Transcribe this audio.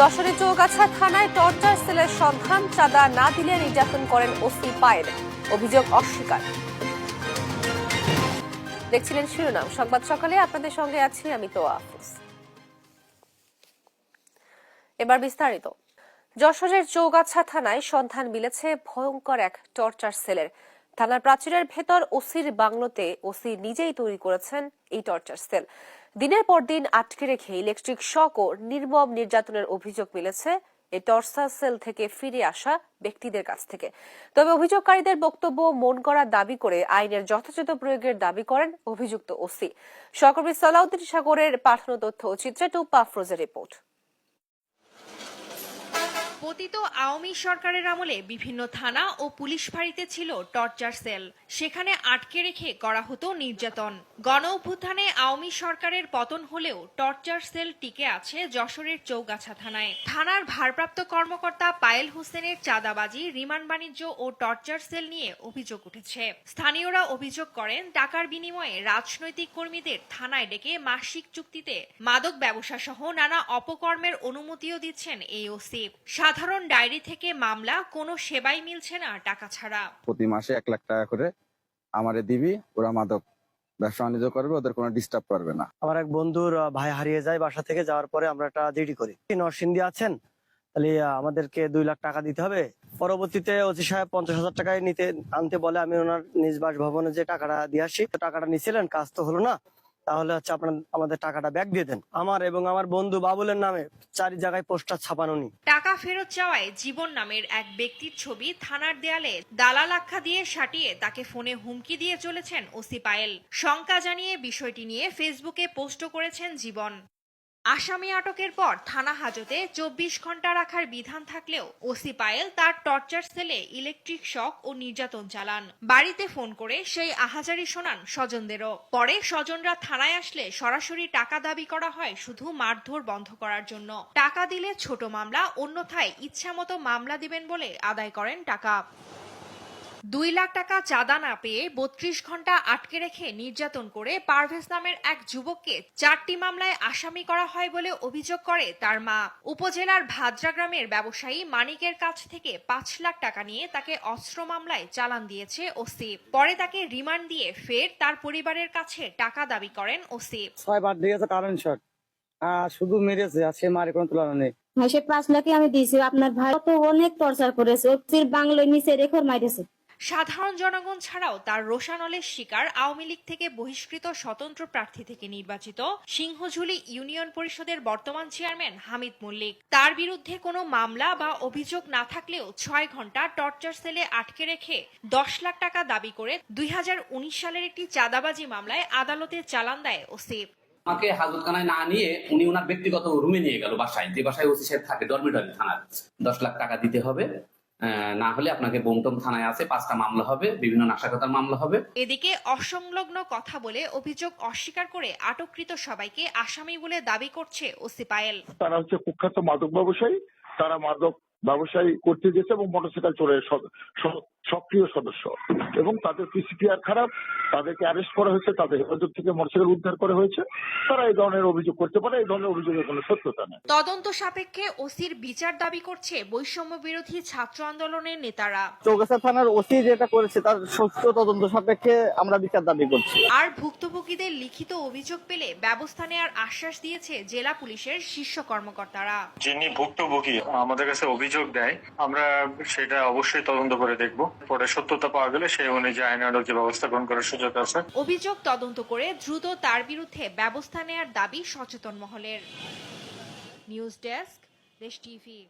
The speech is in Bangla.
যশোরের চৌগাছা থানায় টর্চার সেলের সন্ধান, চাঁদা না দিলে নির্যাতন করেন ওসি পায়েল। অভিযোগ অস্বীকার। দেখছিলেন শিরোনাম। সংবাদ সকালে আপনাদের সঙ্গে আছি আমি তো আফিস এবার বিস্তারিত। যশোরের চৌগাছা থানায় সন্ধান মিলেছে ভয়ঙ্কর এক টর্চার সেলের। থানার প্রাচীরের ভেতর ওসির বাংলোতে ওসি নিজেই তৈরি করেছেন এই টর্চার সেল। দিনের পর দিন আটকে রেখে ইলেকট্রিক শক ও নির্মম নির্যাতনের অভিযোগ মিলেছে এই টর্চার সেল থেকে ফিরে আসা ব্যক্তিদের কাছ থেকে। তবে অভিযোগকারীদের বক্তব্য মন করা দাবি করে আইনের যথাযথ প্রয়োগের দাবি করেন অভিযুক্ত ওসি। সহকর্মী সালাউদ্দিন সাগরের পাঠানো তথ্য চিত্রে টুপা ফ্রোজের রিপোর্ট। পতিত আওয়ামী সরকারের আমলে বিভিন্ন থানা ও পুলিশ ফাঁড়িতে ছিল টর্চার সেল। সেখানে আটকে রেখে করা হতো নির্যাতন। গণ অভ্যুত্থানে আওয়ামী সরকারের পতন হলেও টর্চার সেল টিকে আছে যশোরের চৌগাছা থানায়। থানার ভারপ্রাপ্ত কর্মকর্তা পায়েল হোসেনের চাঁদাবাজি, রিমান্ড বাণিজ্য ও টর্চার সেল নিয়ে অভিযোগ উঠেছে। স্থানীয়রা অভিযোগ করেন, টাকার বিনিময়ে রাজনৈতিক কর্মীদের থানায় ডেকে মাসিক চুক্তিতে মাদক ব্যবসা সহ নানা অপকর্মের অনুমতিও দিচ্ছেন এই ওসি। সাধারণ ডায়েরি থেকে মামলা কোনো সেবাই মিলছে না টাকা ছাড়া। প্রতি মাসে এক লাখ টাকা করে আমারে দিবি ওরা মাদক ব্যবসা বাণিজ্য করবে ওদের কোনো ডিস্টার্ব করবে না। আমার এক বন্ধুর ভাই হারিয়ে যায় বাসা থেকে যাওয়ার পরে আমরা একটা জিডি করি। নরসিংদী আছেন? তাহলে আমাদেরকে দুই লাখ টাকা দিতে হবে। পরবর্তীতে ওসি সাহেব পঞ্চাশ হাজার টাকায় নিতে আনতে বলে আমি ওনার নিজ বাসভবনে যে টাকাটা দিয়ে আসি টাকাটা নিছিলেন কাজ তো হলো না। তাহলে হচ্ছে আপনার, আমাদের টাকাটা ব্যাক দিয়ে দেন। আমার এবং আমার বন্ধু বাবুলের নামে চারি জায়গায় পোস্টার ছাপানো নি টাকা ফেরত চাওয়ায় জীবন নামের এক ব্যক্তির ছবি থানার দেয়ালে দালাল আখ্যা দিয়ে সাটিয়ে তাকে ফোনে হুমকি দিয়ে চলেছেন ওসি পায়েল। শঙ্কা জানিয়ে বিষয়টি নিয়ে ফেসবুকে পোস্ট করেছেন জীবন। আসামি আটকের পর থানা হাজতে চব্বিশ ঘণ্টা রাখার বিধান থাকলেও ওসি পায়েল তার টর্চার সেলে ইলেকট্রিক শক ও নির্যাতন চালান। বাড়িতে ফোন করে সেই আহাজারি শোনান স্বজনদেরও। পরে স্বজনরা থানায় আসলে সরাসরি টাকা দাবি করা হয় শুধু মারধর বন্ধ করার জন্য। টাকা দিলে ছোট মামলা, অন্যথায় ইচ্ছামতো মামলা দিবেন বলে আদায় করেন টাকা। দুই লাখ টাকা চাঁদা না পেয়ে বত্রিশ ঘণ্টা আটকে রেখে নির্যাতন করে পারভেজ নামের এক যুবককে চারটি মামলায় আসামি করা হয় বলে অভিযোগ করে তার মা। উপজেলার ভাদ্রা গ্রামের ব্যবসায়ী মানিকের কাছ থেকে পাঁচ লাখ টাকা নিয়ে তাকে অস্ত্র মামলায় চালান দিয়েছে ওসি। পরে তাকে রিমান্ড দিয়ে ফের তার পরিবারের কাছে টাকা দাবি করেন ওসি। ছয় বার দিয়েছে কারেন্ট শট আহ শুধু মেরেছে আর সে মারে কোনো তুলনা নেই। ভাই সে পাঁচ লাখে আমি দিয়েছি আপনার ভাই তো অনেক টর্চার করেছে ওর বাংলায় নিচে রেখে মাইরেছে। সাধারণ জনগণ ছাড়াও তার রোশানলের শিকার আওয়ামী লীগ থেকে বহিষ্কৃত স্বতন্ত্র প্রার্থী থেকে নির্বাচিত সিংহঝুলি ইউনিয়ন পরিষদের বর্তমান চেয়ারম্যান হামিদ মল্লিক। তার বিরুদ্ধে কোনো মামলা বা অভিযোগ না থাকলেও ছয় ঘণ্টা টর্চার সেলে আটকে রেখে দশ লাখ টাকা দাবি করে দুই হাজার উনিশ সালের একটি চাঁদাবাজি মামলায় আদালতে চালান দেয় ওসি। আমাকে হাজতখানায় না নিয়ে উনি ওনার ব্যক্তিগত রুমে নিয়ে গেল বাসায়। যে বাসায় ওসি সাহেব থাকে ডরমিটরি থানার। দশ লাখ টাকা দিতে হবে। না হলে আপনাকে বোমটম থানায় আছে পাঁচটা মামলা হবে বিভিন্ন নাশকতার মামলা হবে। এদিকে অসংলগ্ন কথা বলে অভিযোগ অস্বীকার করে আটককৃত সবাইকে আসামি বলে দাবি করছে ওসি পায়েল তারা হচ্ছে কুখ্যাত মাদক ব্যবসায়ী তারা মাদক ব্যবসায়ী করতে গেছে এবং মোটরসাইকেল চোরের সক্রিয় সদস্য। এবং তাদের পিসিপিআর খারাপ তাদেরকে অ্যারেস্ট করা হয়েছে তাদের হেফাজত থেকে মোটরসাইকেল উদ্ধার করা হয়েছে। তারা এই ধরনের অভিযোগ করতে পারে এই ধরনের অভিযোগের কোনো সত্যতা নেই। তদন্ত সাপেক্ষে ওসির বিচার দাবি করছে বৈষম্য বিরোধী ছাত্র আন্দোলনের নেতারা। চৌগাছা থানার ওসি যেটা করেছে তার সুস্থ তদন্ত সাপেক্ষে আমরা বিচার দাবি করছি। আর ভুক্তভোগীদের লিখিত অভিযোগ পেলে ব্যবস্থা নেওয়ার আশ্বাস দিয়েছে জেলা পুলিশের শীর্ষ কর্মকর্তারা। যিনি ভুক্তভোগী আমাদের কাছে অভিযোগ দেয়, আমরা সেটা অবশ্যই তদন্ত করে দেখব। পরে সত্যতা পাওয়া গেলে সেই অনুযায়ী আইন আদালতে ব্যবস্থা গ্রহণ করার সুযোগ আছে। অভিযোগ তদন্ত করে দ্রুত তার বিরুদ্ধে ব্যবস্থা নেয়ার দাবি সচেতন মহলের। News desk, Desh TV.